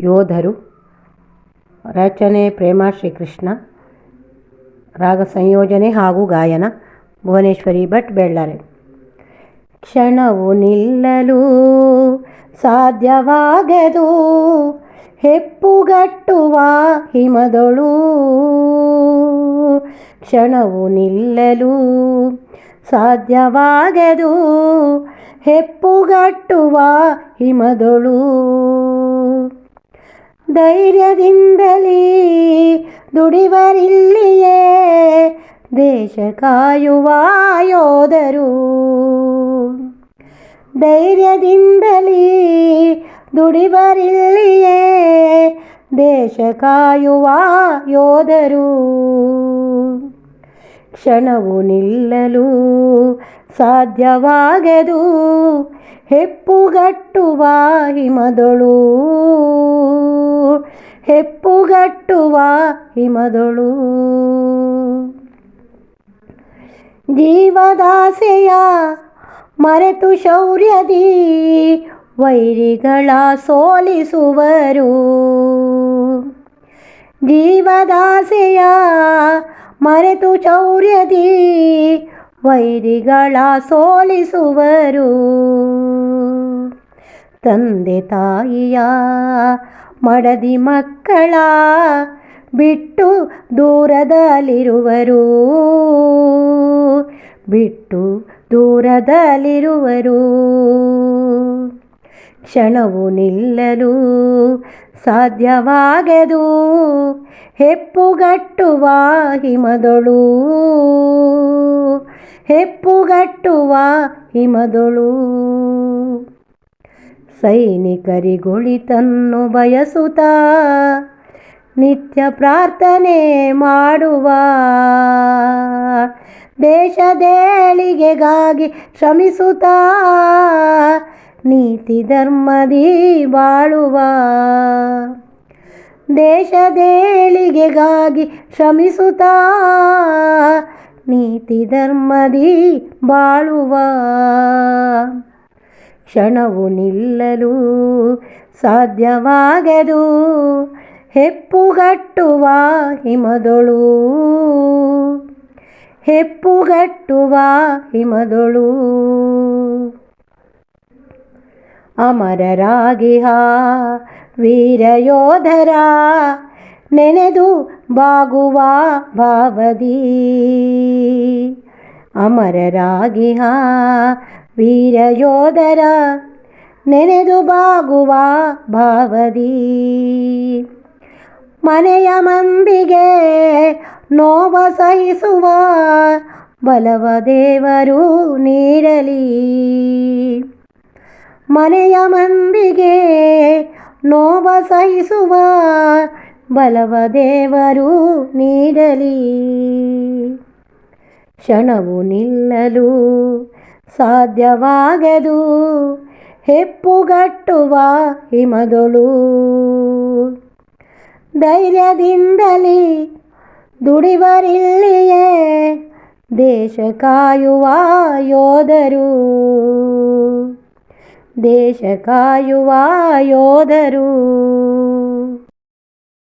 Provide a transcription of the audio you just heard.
ಯೋಧರು. ರಚನೆ, ಪ್ರೇಮ, ಶ್ರೀಕೃಷ್ಣ. ರಾಗ ಸಂಯೋಜನೆ ಹಾಗೂ ಗಾಯನ. ಭುವನೇಶ್ವರಿ ಭಟ್ ಬೆಳ್ಳಾರೆ. ಕ್ಷಣವು ನಿಲ್ಲಲು ಸಾಧ್ಯವಾಗದು. ಹೆಪ್ಪುಗಟ್ಟುವ ಹಿಮದೊಳು. ಕ್ಷಣವು ನಿಲ್ಲಲು ಸಾಧ್ಯವಾಗದು. ಹೆಪ್ಪುಗಟ್ಟುವ ಹಿಮದೊಳು. ಧೈರ್ಯದಿಂದಲೇ ದುಡಿವರಿಲ್ಲಿಯೇ ದೇಶ ಕಾಯುವ ಯೋಧರು ಧೈರ್ಯದಿಂದಲೇ ದುಡಿವರಿಲ್ಲಿಯೇ ದೇಶ ಕಾಯುವ ಯೋಧರು ಕ್ಷಣವು ನಿಲ್ಲಲು ಸಾಧ್ಯವಾಗದು ಹೆಪ್ಪುಗಟ್ಟುವ ಹಿಮದೊಳು. ಹೆಪ್ಪುಗಟ್ಟುವ ಹಿಮದೊಳು. ಜೀವದಾಸೆಯ ಮರೆತು ಶೌರ್ಯದಿ ವೈರಿಗಳ ಸೋಲಿಸುವರು. ಜೀವದಾಸೆಯ ಮರೆತು ಶೌರ್ಯದಿ ವೈರಿಗಳ ಸೋಲಿಸುವರು. ತಂದೆ ತಾಯಿಯ ಮಡದಿ ಮಕ್ಕಳ ಬಿಟ್ಟು ದೂರದಲ್ಲಿರುವರು. ಬಿಟ್ಟು ದೂರದಲ್ಲಿರುವರು. ಕ್ಷಣವು ನಿಲ್ಲಲು ಸಾಧ್ಯವಾಗದು. ಹೆಪ್ಪುಗಟ್ಟುವ ಹಿಮದೊಳು. ಹೆಪ್ಪುಗಟ್ಟುವ ಹಿಮದೊಳು. ಸೈನಿಕರಿಗೊಳಿತನ್ನು ಬಯಸುತ್ತ ನಿತ್ಯ ಪ್ರಾರ್ಥನೆ ಮಾಡುವ. ದೇಶದೇಳಿಗೆಗಾಗಿ ಶ್ರಮಿಸುತ್ತ ನೀತಿ ಧರ್ಮದಿ ಬಾಳುವ. ದೇಶದೇಳಿಗೆಗಾಗಿ ಶ್ರಮಿಸುತ್ತ ನೀತಿ ಧರ್ಮದಿ ಬಾಳುವ. ಕ್ಷಣವು ನಿಲ್ಲಲು ಸಾಧ್ಯವಾಗದು. ಹೆಪ್ಪುಗಟ್ಟುವ ಹಿಮದೊಳು. ಹೆಪ್ಪುಗಟ್ಟುವ ಹಿಮದೊಳು. ಅಮರರಾಗಿಹ ವೀರಯೋಧರ ನೆನೆದು ಬಾಗುವ ಭಾವದಿ. ಅಮರರಾಗಿಹ ವೀರಯೋಧರ, ನೆನೆದು ಬಾಗುವ ಭಾವದಿ. ಮನೆಯ ಮಂದಿಗೆ ನೋವ ಸಹಿಸುವ ಬಲವ ದೇವರು ನೀಡಲಿ. ಮನೆಯ ಮಂದಿಗೆ ನೋವ ಸಹಿಸುವ ಬಲವ ದೇವರು ನೀಡಲಿ. ಕ್ಷಣವು ನಿಲ್ಲಲು ಸಾಧ್ಯವಾಗದು. ಹೆಪ್ಪುಗಟ್ಟುವ ಹಿಮದೊಳು. ಧೈರ್ಯದಿಂದಲೇ ದುಡಿವರಿಲ್ಲಿಯೇ ದೇಶ ಕಾಯುವ ಯೋಧರು. ದೇಶ ಕಾಯುವ ಯೋಧರು.